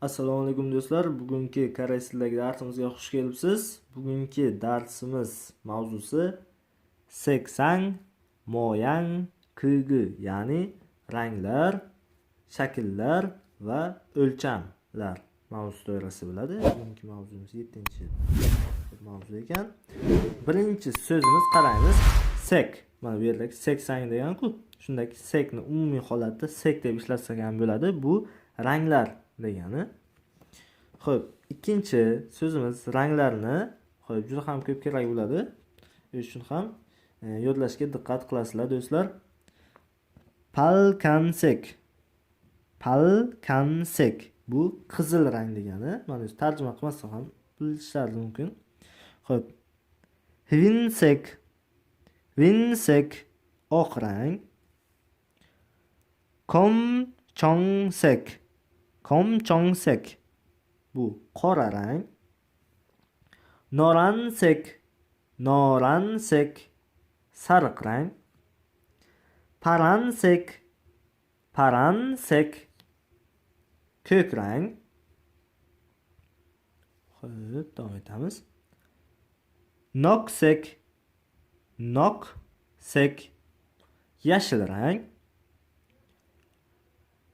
Assalomu alaykum do'stlar. Bugungi koreys tilidagi darsimizga xush kelibsiz. Bugungi darsimiz mavzusi seksan moyang kuygi, ya'ni ranglar, shakllar va o'lchamlar mavzusi doirasida bo'ladi. Bugungi mavzumiz 7-chi mavzu ekan. Birinchi so'zimiz qaraymiz. Sek. Mana bu yerdagi seksan degan-ku. Shundaki sekni umumiy holatda sek deb ishlatsak ham. Bu ranglar degani. Xo'p, ikkinchi so'zimiz ranglarni xo'p juda ham ko'p kerak bo'ladi. Shuning uchun ham e, yodlashga diqqat qilasizlar do'stlar. Palkansek. Palkansek. Bu qizil rang degani. Mana shu tarjima qilmasa ham bilishlari mumkin. Xo'p. Hvinsek. Hvinsek oq rang. Komchongsek. Komchongsek. Bu qora rang. Noransek. Noransek. Sariq rang. Paransek. Paransek. Ko'k rang. Xo'p, davom etamiz. Noksek. Noksek. Yashil rang.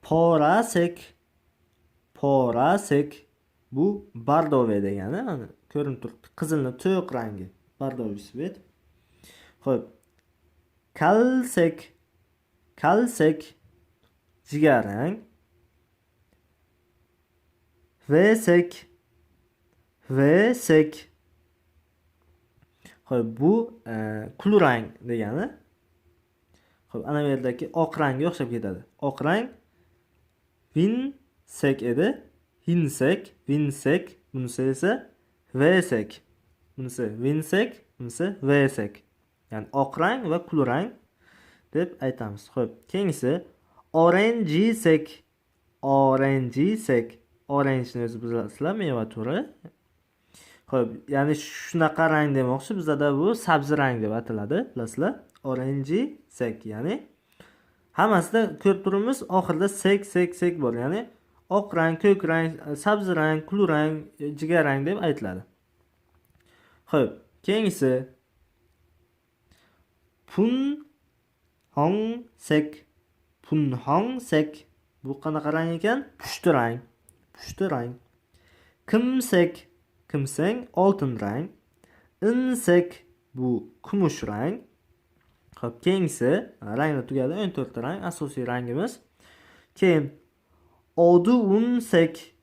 Porasek. Porasek. Bu bardove degani, mana ko'rinib turibdi. Qizilni to'q rangi. Bardovый svet. Xo'p. Kalsek. Kalsek. Jigarrang. Vesek. Vesek. Xo'p, bu e, kulrang degani. Xo'p, ana bu yerdagi oq rangga o'xshab ketadi. Oq rang vinsek edi. Hinsek, vinsek, bunisi esa vesek. Bunisi vinsek, bunisi vesek. Ya'ni oq rang va kulrang deb aytamiz. Xo'p, keyingisi oranjisek. Oranjisek. Oranjni o'zi bilasizlar, meva turi. Xo'p, ya'ni shunaqa rang demoqchi. Bizda bu sabzi rang deb ataladi, bilasizlar. Oranjisek, ya'ni hammasida ko'rib turibmiz, oxirida sek, sek, sek bor. Ya'ni oq rang, ko'k rang, sabzi rang, kulrang, jigar rang deb aytiladi. Xo'p, keyingisi pun hong sek. Pun hong sek. Bu qanaqa rang ekan? Pushti rang. Pushti rang. Kimsek. Kimsang oltin rang. Insek bu kumush rang. Xo'p, keyingisi ranglar tugadi. 14 ta rang asosiy rangimiz. Keyin odunsek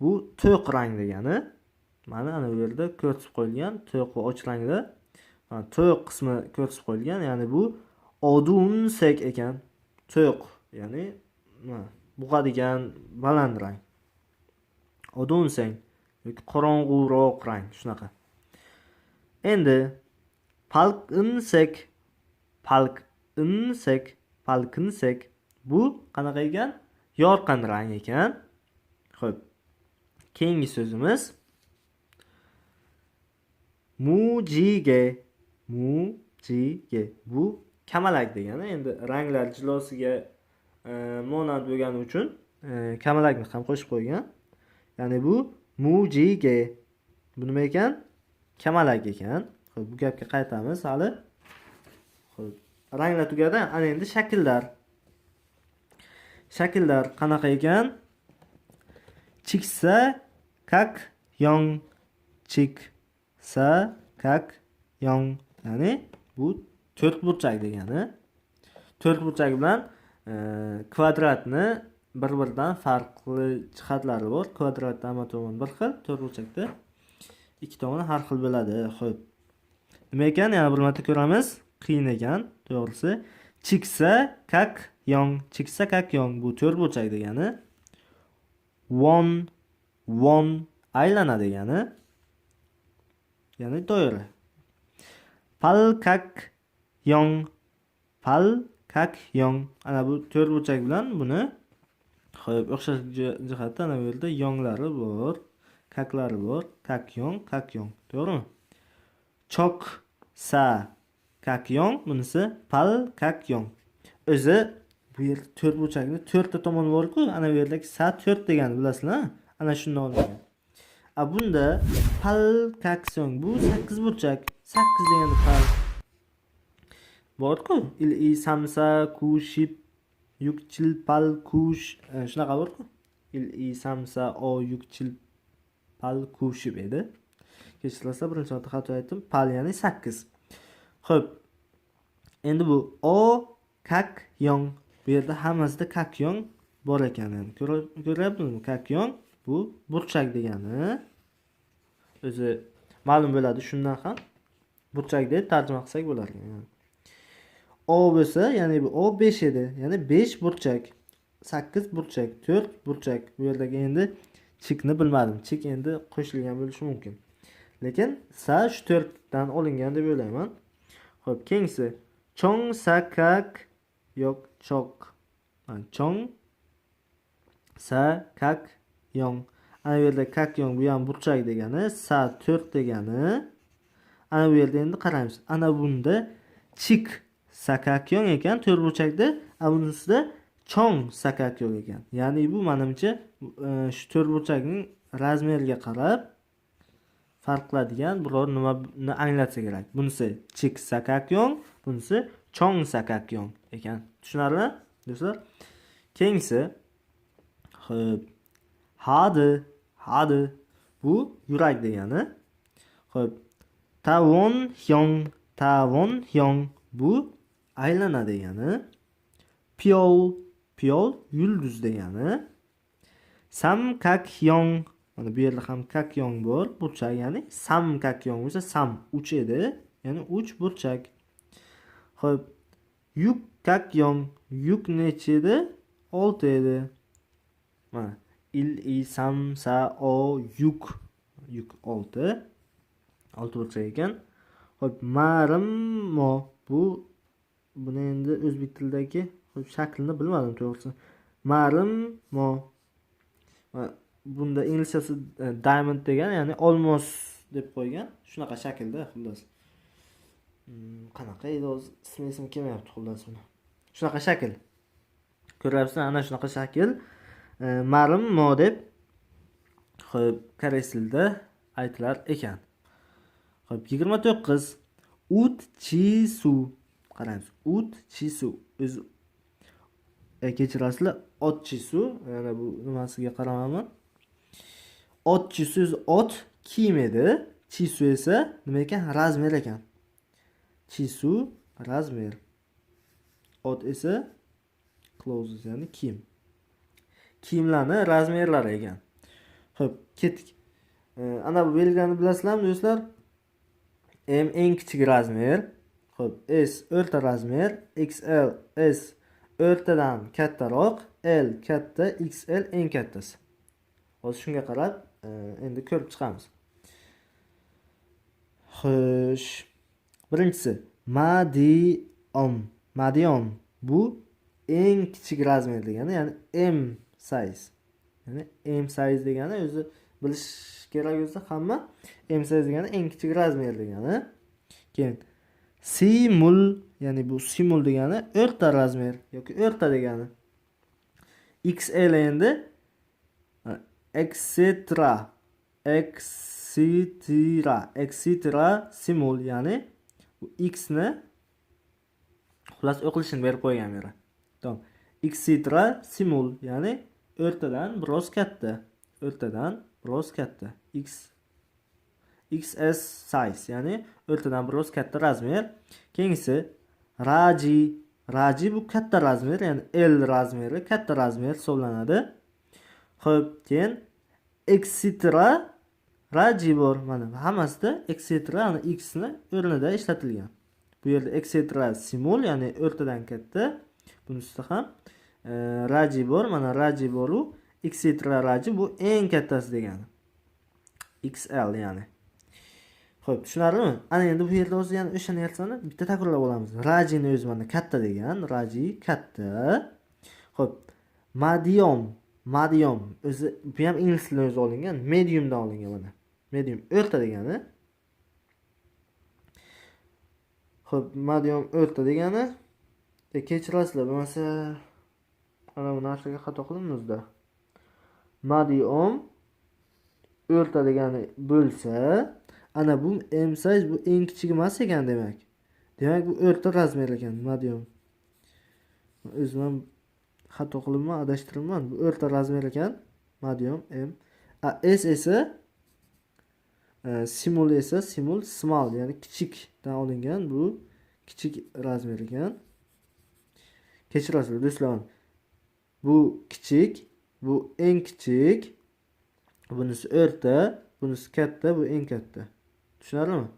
bu to'q rang degani. Mana ana bu yerda ko'rsatib qo'yilgan to'q va och rangda. To'q qismi ko'rsatib qo'yilgan, ya'ni bu odunsek ekan. To'q, ya'ni mana bug'adigan baland rang. Odunseng yoki qorong'uroq rang shunaqa. Endi palqinsek palqinsek palqinsek bu qanaqa ekan? Yorqin rang ekan. Xo'p. Keyingi so'zimiz mujige mujige bu kamalak degani. Endi ranglar jilosiga e, monand bo'lgani uchun e, kamalakni ham qo'shib qo'ygan. Ya'ni bu mujige. Bu nima ekan? Kamalak ekan. Xo'p, bu gapga qaytamiz hali. Xo'p, ranglar tugadi. Ana endi shakllar shakllar qanaqa ekan? Chiksa kak yong. Chiksa kak yong. Ya'ni bu to'rtburchak degani. To'rtburchak bilan e, kvadratni bir biridan farqli jihatlari bor. Kvadrat dama tomoni bir xil to'rtburchakda ikki tomoni har xil bo'ladi. Ho'p nima ekan? Yana bir marta ko'ramiz. Qiyin ekan to'g'risi. Chiksa yong chiksa kak yong bu to'rt burchak degani. Won won aylana degani. Ya'ni doira pal kak yong pal kak yong ana bu to'rt burchak bilan buni Xo'p, o'xshashlik jihati ana bu yerda yonglari bor, kaklari kak yong, kak yong, to'g'rimi? Chok sa kak yong, bunisi pal kak yong. O'zi bu yer to'rt burchakni to'rtta tomoni bor-ku, ana bu yerdagi sa to'rt degani bilasizlar. ana shundan olingan a bunda palkaksion bu sakkiz burchak sakkiz degani pal. Borku il i samsa kushib yukchil pal kush e, shunaqa borku il i samsa o yukchil pal kushib edi. Kechirasiz birinchi marta xato aytdim pal ya'ni sakkiz. Ho'p endi bu o kak yong bu yerda hammasida kak yong bor ekan yani Ko'ra- ko'ryapsizmi? Kak yong bu burchak degani. O'zi ma'lum bo'ladi shundan ham burchak deb tarjima qilsak bo'lar ekan yani. o bo'lsa ya'ni bu o 5 edi. Ya'ni 5 burchak 8 burchak 4 burchak. Bu yerdagi endi chikni bilmadim. Chik endi qo'shilgan bo'lishi mumkin. Lekin sa shu 4 dan olingan deb o'ylayman. Ho'p keyingisi. Chong sa kak yo'q Ha, chong. Sa kak yong. Ana bu yerda kak yong bu ham burchak degani sa 4 degani. Ana bu yerda endi qaraymiz. Ana bunda chik sakak yong ekan to'rt burchakda ana bunisida chong sakak yong ekan. Ya'ni bu manimcha e, shu to'rt burchakning razmeriga qarab farq qiladigan biror nimani anglatsa kerak. Bunisi chik sakak yong bunisi chong sakak yong. Ekan tushunarlimi do'stlar keyingisi ho'p hadi hadi. Bu yurak degani. Ho'p tavon hyong tavon hyong. Bu aylana degani. Piyol piyol yulduz degani. Sam kak hyong. Mana bu yerda ham kak yong bor. Burchak ya'ni sam kak yong bo'lsa sam uch edi. Ya'ni uch burchak ho'p yuk kak yuk nechi edi olti edi. Mana il i sam sa o yuk. Yuk olti. Olti burchak ekan. Ho'p marimmo bu buni endi o'zbek tilidagi ho'p shaklini bilmadim to'g'risi. Marimmo Va bunda inglizchasi e, diamond degan ya'ni olmos deb qo'ygan. Shunaqa shaklda xullas. Qanaqa edi o'zi ismi esimga kelmayapti xullas buni shunaqa shakl ko'ryapsizlar ana shunaqa shakl E, marimmo deb ho'p koreys tilida aytilar ekan ho'p yigirma to'qqiz ut chi su qarang ut chi su o'zi kechirasizlar ot chi su yana bu nimasiga qaramayman ot chi su o'zi ot kiyim edi chi su esa nima ekan razmer ekan su razmer. Ot esa clothes ya'ni kiyim. Kiyimlarni razmerlari ekan. Ho'p ketdik. E, ana bu belgilani bilasizlarmi do'stlar? M eng kichik razmer. Ho'p s o'rta razmer. Xl s o'rtadan kattaroq. L katta. Xl eng kattasi. Hozir shunga qarab e, endi ko'rib chiqamiz. Xo'sh birinchisi madion madion bu eng kichik razmer degani ya'ni m size. Ya'ni m size degani o'zi bilish kerak o'zi hamma m size degani eng kichik razmer degani. Keyin simul ya'ni bu simul degani o'rta razmer yoki o'rta degani. Xl endi etc etc etc simul ya'ni bu x ni xullas o'qilishini berib qo'ygan bu yerga tamom etc simul ya'ni o'rtadan biroz katta. O'rtadan biroz katta. X xs size ya'ni o'rtadan biroz katta razmer. Keyingisi raji. Raji bu katta razmer ya'ni l razmeri katta razmer hisoblanadi. Ho'p keyin etc raji bor mana hammasida etc ana x ni o'rnida ishlatilgan bu yerda etc simul ya'ni o'rtadan katta bunisida ham e, raji bor mana raji boru etc raji bu eng kattasi degani xl ya'ni Xo'p, tushunarlimi? Ana endi bu yerda o'zi yana o'sha narsani bitta takrorlab olamiz. Rajini o'zi mana katta degan, raji katta. Xo'p, medium, medium o'zi bu ham ingliz tilidan o'zi olingan, mediumdan olingan mana. Medium o'rta degani. Xo'p, medium o'rta degani. E, kechirasizlar, bo'lmasa ana bu narsaga xato qildimizda. Medium o'rta degani bo'lsa ana bu m size bu eng kichigi emas ekan demak demak bu o'rta razmer ekan medium o'zim ham xato qilibman adashtiribman bu o'rta razmer ekan medium m a s esa simul esa simul small ya'ni kichikdan olingan bu kichik razmer ekan kechirasizlar do'stlar bu kichik bu eng kichik bunisi o'rta bunisi katta bu eng katta. Tushunarlimi?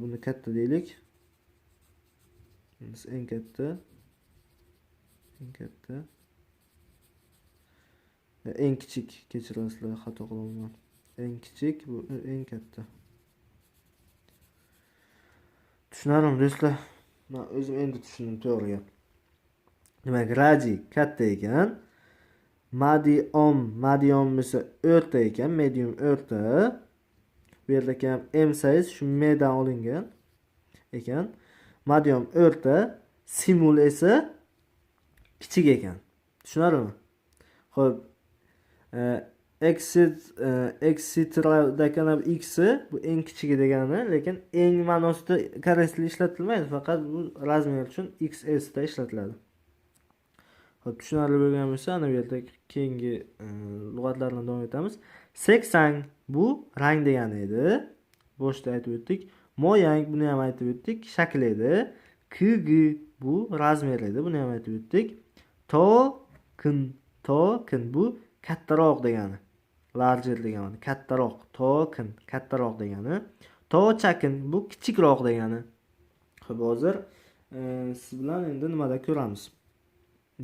Buni katta deylik. Bunisi eng katta eng katta. Eng kichik kechirasizlar xato qilibman eng kichik bu eng katta. Tushunarlimi do'stlar? Man o'zim endi tushundim to'g'ri gap. Demak raji katta ekan madiom madiom esa o'rta ekan medium o'rta. Bu yerda ham m size shu medan olingan ekan. Madiom o'rta simul esa kichik ekan. Tushunarlimi ho'p exit e, exitradagi x bu eng kichigi degani lekin eng ma'nosida koreys tilida ishlatilmaydi faqat bu razmer uchun xs da ishlatiladi. Ho'p tushunarli bo'lgan bo'lsa ana bu yerda keyingi e, lug'atlarni davom etamiz. Seksang bu rang degani edi. Boshida aytib o'tdik. Moyang buni ham aytib o'tdik shakl edi. Kg bu razmer edi buni ham aytib o'tdik. Tokin tokin bu kattaroq degani. Larger degani kattaroq tokin kattaroq degani. Tochakin bu kichikroq degani. Ho'p hozir e, siz bilan endi nimada ko'ramiz?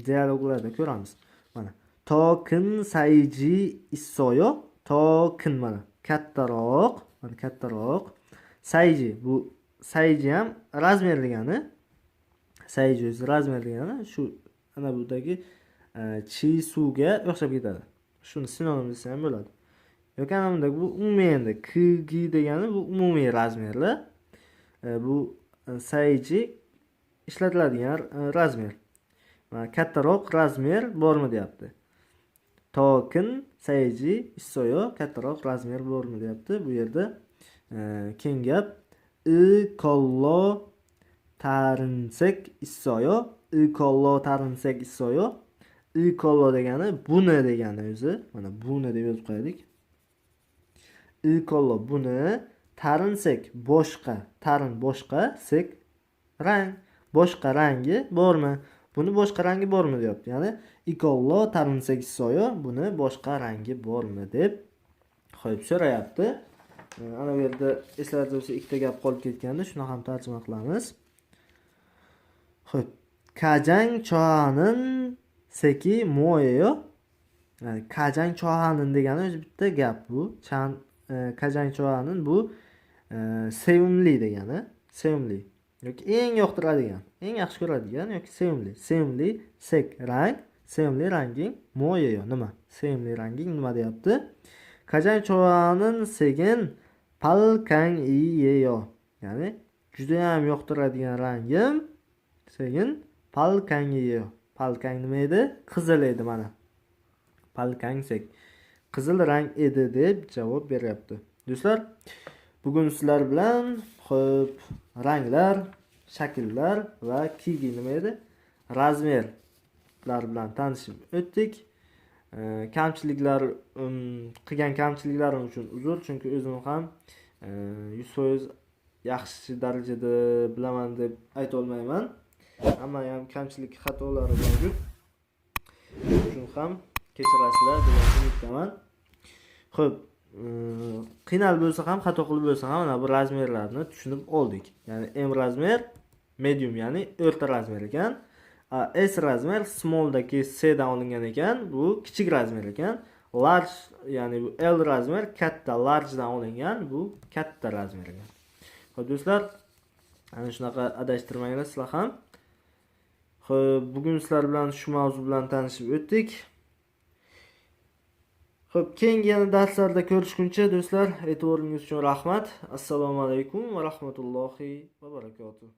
Dialoglarda ko'ramiz. Mana tokin sayji issoyo tokin mana kattaroq mana kattaroq. Sayji bu sayji ham razmer degani. Sayji o'zi razmer degani. Shu ana budagi e, chisuga o'xshab ketadi shuni sinonim desa ham bo'ladi. Yoki ana bundagi bu umumiy endi kg degani bu umumiy razmerlar E, bu e, sayji ishlatiladigan e, razmer. Kattaroq razmer bormi deyapti. Tokin sayji issoyo kattaroq razmer bormi deyapti. Bu yerda keng gap. İ kollo tarinsek issoyo i kollo tarinsek issoyo i kollo degani buni degani o'zi mana buni deb yozib qo'yaylik i kollo buni tarinsek boshqa tarin boshqa sek rang. Boshqa rangi bormi buni boshqa rangi bormi deyapti ya'ni ikollo tarinsak soyo buni boshqa rangi bormi deb qo'yib so'rayapti E, ana bu yerda eslatib bo'lsa ikkita gap qolib ketgandi shuni ham tarjima qilamiz ho'p kajang seki moeyo ya'ni e, kajang chohanin degani o'zi bitta gap bu. Chan e, kajang chohanin bu e, sevimli degani sevimli. Yoki eng yoqtiradigan eng yaxshi ko'radigan yoki sevimli. Sevimli sek rang sevimli ranging moeyo nima? Sevimli ranging nima deyapti? Kajang chohanin segin palkang iyeyo ya'ni judayam yoqtiradigan rangim segin palkang iyeyo palkang nima edi? Qizil edi mana. Palkangsek qizil rang edi deb javob beryapti. Do'stlar bugun sizlar bilan ho'p ranglar shakllar va kiygi nima edi? Razmerlar bilan tanishib o'tdik. Kamchiliklar um, qilgan kamchiliklarim uchun uzr chunki o'zim ham e, yuz foiz yaxshi darajada bilaman deb aytolmayman hamma ham kamchilik xatolari mavjud uchun ham kechirasizlar degan umiddaman ho'p e, qiynalib bo'lsa ham xato qilib bo'lsa ham mana bu razmerlarni tushunib oldik ya'ni m razmer medium ya'ni o'rta razmer ekan S razmer small'dagi C dan olingan ekan. Bu kichik razmer ekan. Large ya'ni bu L razmer katta large dan olingan. Bu katta razmer ekan. Xo'p do'stlar, ana shunaqa adashtirmanglar sizlar ham. Xo'p, bugun sizlar bilan shu mavzu bilan tanishib o'tdik. Xo'p, keyingi yana darslarda ko'rishguncha do'stlar, e'tiboringiz uchun rahmat. Assalomu alaykum va rahmatullohi va barakotuh.